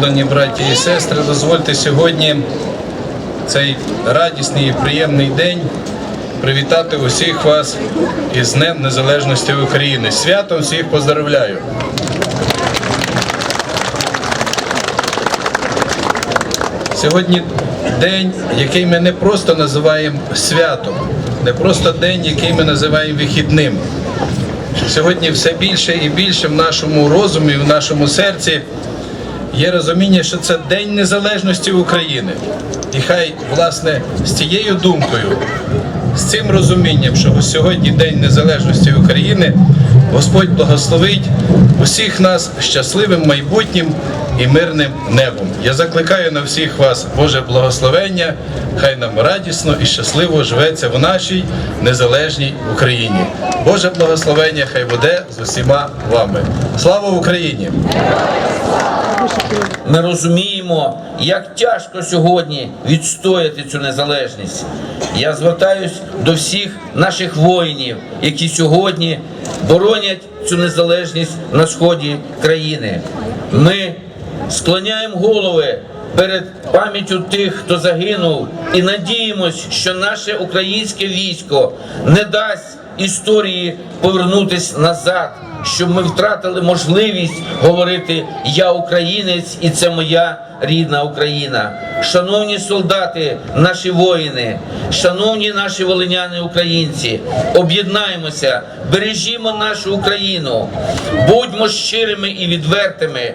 Шановні браті і сестри, дозвольте сьогодні цей радісний і приємний день привітати усіх вас із Днем Незалежності України. Святом всіх поздравляю! Сьогодні день, який ми не просто називаємо святом, не просто день, який ми називаємо вихідним. Сьогодні все більше і більше в нашому розумі, в нашому серці є розуміння, що це День Незалежності України. І хай, власне, з цією думкою, з цим розумінням, що сьогодні День Незалежності України, Господь благословить усіх нас щасливим майбутнім і мирним небом. Я закликаю на всіх вас Боже благословення, хай нам радісно і щасливо живеться в нашій незалежній Україні. Боже благословення хай буде з усіма вами. Слава Україні! Ми розуміємо, як тяжко сьогодні відстояти цю незалежність. Я звертаюсь до всіх наших воїнів, які сьогодні боронять цю незалежність на сході країни. Ми склоняємо голови перед пам'яттю тих, хто загинув, і надіємось, що наше українське військо не дасть історії повернутись назад щоб ми втратили можливість говорити Я українець і це моя рідна Україна. Шановні солдати, наші воїни, шановні наші волиняни українці, об'єднаємося, бережімо нашу Україну, будьмо щирими і відвертими,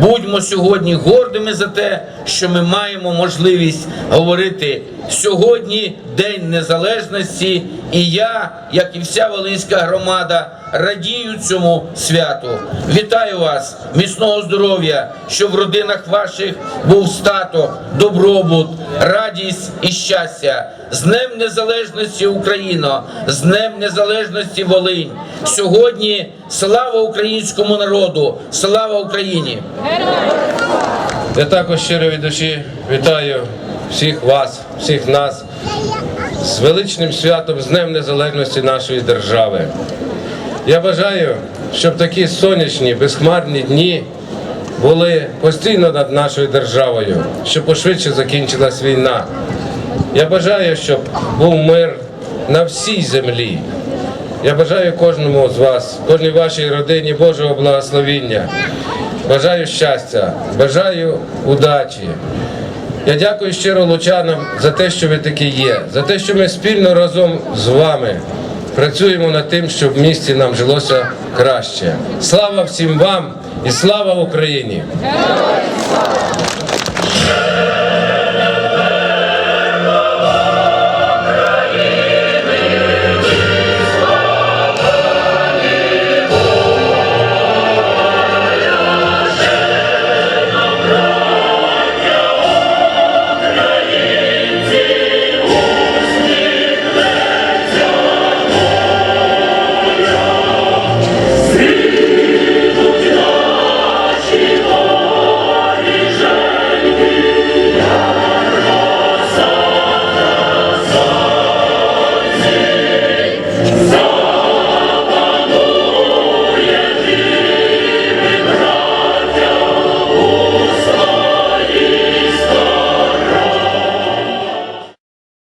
будьмо сьогодні гордими за те, що ми маємо можливість говорити сьогодні День Незалежності, і я, як і вся Волинська громада, радію цьому святу. Вітаю вас, міцного здоров'я, щоб в родинах ваших був статок, добробут, радість і щастя. З Днем Незалежності Україно, з Днем Незалежності Волинь. Сьогодні слава українському народу, слава Україні! Я також щиро від душі вітаю всіх вас, всіх нас з величним святом, з Днем Незалежності нашої держави. Я бажаю, щоб такі сонячні, безхмарні дні були постійно над нашою державою, щоб пошвидше закінчилась війна. Я бажаю, щоб був мир на всій землі. Я бажаю кожному з вас, кожній вашій родині Божого благословіння. Бажаю щастя, бажаю удачі. Я дякую щиро лучанам за те, що ви такі є, за те, що ми спільно разом з вами працюємо над тим, щоб в місті нам жилося краще. Слава всім вам і слава Україні!